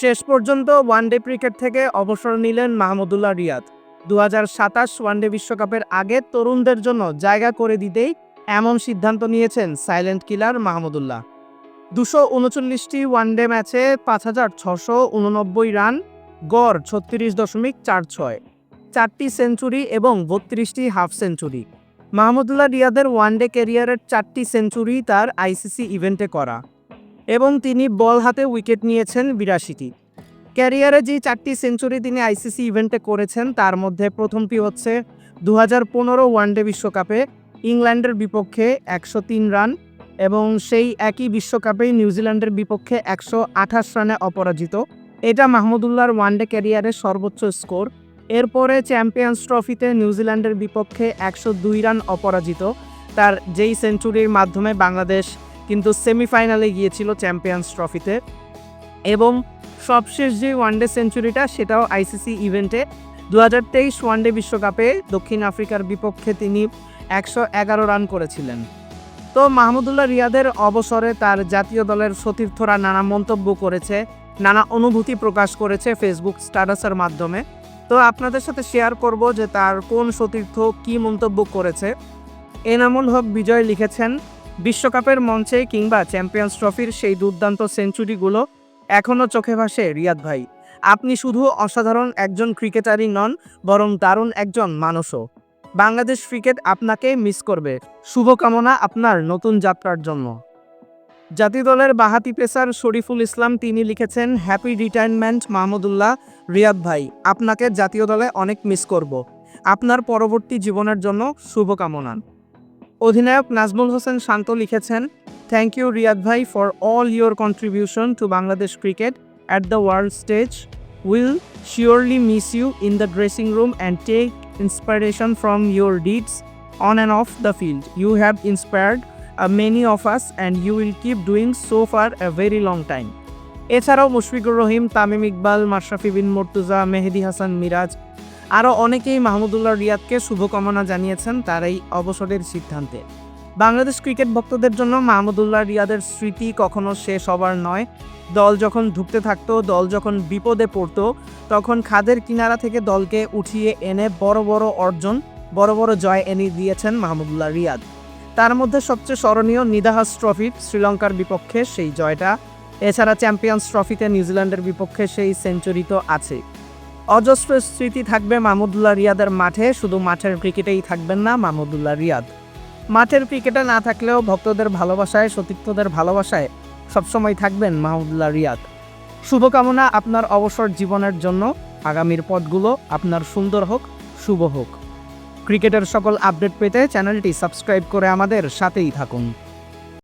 শেষ পর্যন্ত one day cricket থেকে অবসর নিলেন মাহমুদুল্লাহ রিয়াদ। দু সাতাশ ওয়ানডে বিশ্বকাপের আগে তরুণদের জন্য জায়গা করে দিতেই এমন সিদ্ধান্ত নিয়েছেন সাইলেন্ট কিলার মাহমুদুল্লাহ। দুশো উনচল্লিশটি ওয়ানডে ম্যাচে পাঁচ হাজার ছশো উননব্বই রান, গড় ছত্রিশ দশমিক চার ছয়, চারটি সেঞ্চুরি এবং বত্রিশটি হাফ সেঞ্চুরি। মাহমুদুল্লাহ রিয়াদের ওয়ানডে ক্যারিয়ারের চারটি সেঞ্চুরি তার আইসিসি ইভেন্টে করা। এবং তিনি বল হাতে উইকেট নিয়েছেন বিরাশিটি। ক্যারিয়ারে যে চারটি সেঞ্চুরি তিনি আইসিসি ইভেন্টে করেছেন, তার মধ্যে প্রথমটি হচ্ছে দু হাজার পনেরো ওয়ানডে বিশ্বকাপে ইংল্যান্ডের বিপক্ষে একশো তিন রান এবং সেই একই বিশ্বকাপে নিউজিল্যান্ডের বিপক্ষে একশো আঠাশ রানে অপরাজিত। এটা মাহমুদুল্লাহর ওয়ানডে ক্যারিয়ারের সর্বোচ্চ স্কোর। এরপরে চ্যাম্পিয়ন্স ট্রফিতে নিউজিল্যান্ডের বিপক্ষে একশো দুই রান অপরাজিত। তার যেই সেঞ্চুরির মাধ্যমে বাংলাদেশ কিন্তু সেমিফাইনালে গিয়েছিল চ্যাম্পিয়ন্স ট্রফিতে। এবং সবশেষ যে ওয়ানডে সেঞ্চুরিটা, সেটাও আইসিসি ইভেন্টে। দু হাজার তেইশ ওয়ানডে বিশ্বকাপে দক্ষিণ আফ্রিকার বিপক্ষে তিনি একশো এগারো রান করেছিলেন। তো মাহমুদুল্লাহ রিয়াদের অবসরে তার জাতীয় দলের সতীর্থরা নানা মন্তব্য করেছে, নানা অনুভূতি প্রকাশ করেছে ফেসবুক স্ট্যাটাসের মাধ্যমে। তো আপনাদের সাথে শেয়ার করব যে তার কোন সতীর্থ কি মন্তব্য করেছে। এনামুল হক বিজয় লিখেছেন বিশ্বকাপের মঞ্চে কিংবা চ্যাম্পিয়ন্স ট্রফির সেই দুর্দান্ত সেঞ্চুরিগুলো এখনও চোখে ভাসে রিয়াদ ভাই। আপনি শুধু অসাধারণ একজন ক্রিকেটারই নন, বরং দারুণ একজন মানুষও। বাংলাদেশ ক্রিকেট আপনাকে মিস করবে। শুভকামনা আপনার নতুন যাত্রার জন্য। জাতীয় দলের বাহাতি পেসার শরীফুল ইসলাম তিনি লিখেছেন, হ্যাপি রিটায়ারমেন্ট মাহমুদুল্লাহ, রিয়াদ ভাই। আপনাকে জাতীয় দলে অনেক মিস করব। আপনার পরবর্তী জীবনের জন্য শুভকামনা। অধিনায়ক নাজমুল হোসেন শান্ত লিখেছেন থ্যাংক ইউ রিয়াদ ভাই for all your contribution to Bangladesh cricket at the world stage will surely miss you in the dressing room and take inspiration from your deeds on and off the field you have inspired many of us and you will keep doing so for a very long time. এছাড়াও মুশফিকুর রহিম, তামিম ইকবাল, মাশরাফি বিন মর্তুজা, মেহেদি হাসান মিরাজ আরও অনেকেই মাহমুদুল্লাহ রিয়াদকে শুভকামনা জানিয়েছেন তার এই অবসরের সিদ্ধান্তে। Bangladesh cricket ভক্তদের জন্য মাহমুদুল্লাহ রিয়াদের স্মৃতি কখনো শেষ হবার নয়। দল যখন ঢুকতে থাকতো, দল যখন বিপদে পড়তো, তখন খাদের কিনারা থেকে দলকে উঠিয়ে এনে বড় বড় অর্জন, বড় বড় জয় এনে দিয়েছেন মাহমুদুল্লাহ রিয়াদ। তার মধ্যে সবচেয়ে স্মরণীয় নিদাহাস ট্রফি, শ্রীলঙ্কার বিপক্ষে সেই জয়টা। এছাড়া চ্যাম্পিয়ন্স ট্রফিতে নিউজিল্যান্ডের বিপক্ষে সেই সেঞ্চুরি তো আছে। অজস্র স্মৃতি থাকবে মাহমুদুল্লাহ রিয়াদের মাঠে, শুধু মাঠের ক্রিকেটেই থাকবেন না মাহমুদুল্লাহ রিয়াদ। মাঠের ক্রিকেটে না থাকলেও ভক্তদের ভালোবাসায়, সতীর্থদের ভালোবাসায় সবসময় থাকবেন মাহমুদুল্লাহ রিয়াদ। শুভকামনা আপনার অবসর জীবনের জন্য। আগামীর পথগুলো আপনার সুন্দর হোক, শুভ হোক। ক্রিকেটের সকল আপডেট পেতে চ্যানেলটি সাবস্ক্রাইব করে আমাদের সাথেই থাকুন।